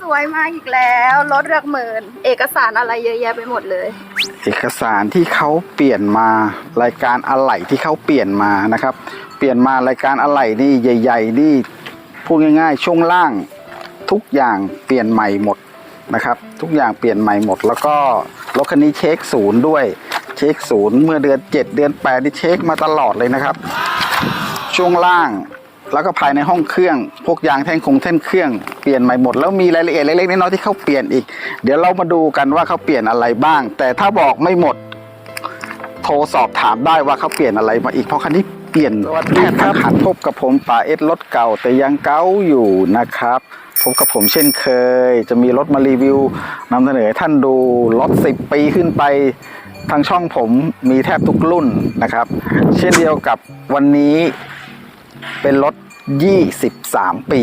สวยมาอีกแล้วรถเรือกหมื่น เอกสารอะไรเยอะแยะไปหมดเลย เอกสารที่เขาเปลี่ยนมารายการอะไหล่ที่เขาเปลี่ยนมานะครับ เปลี่ยนมารายการอะไหล่นี่ใหญ่ ๆ นี่พูดง่าย ๆ ช่วงล่างทุกอย่างเปลี่ยนใหม่หมดนะครับ ทุกอย่างเปลี่ยนใหม่หมด แล้วก็รถคันนี้เช็คศูนย์ด้วย เช็คศูนย์เมื่อเดือน 7 เดือน8นี่เช็คมาตลอดเลยนะครับ ช่วงล่าง แล้วก็ภายในห้องเครื่อง พวกยางแท่งคงแท่นเครื่องเปลี่ยนใหม่หมด แล้วมีรายละเอียดเล็กๆน้อยๆที่เขาเปลี่ยนอีก เดี๋ยวเรามาดูกันว่าเขาเปลี่ยนอะไรบ้าง แต่ถ้าบอกไม่หมด โทรสอบถามได้ว่าเขาเปลี่ยนอะไรมาอีกเพราะคันนี้เปลี่ยนแทบทั้งคันพบกับผมป่าเอสรถเก่าแต่ยังเก่าอยู่นะครับพบกับผมเช่นเคย จะมีรถมารีวิวนำเสนอให้ท่านดูรถ 10 ปีขึ้นไปทางช่องผมมีแทบทุกรุ่นนะครับ เช่นเดียวกับวันนี้ เป็นรถ 23 ปี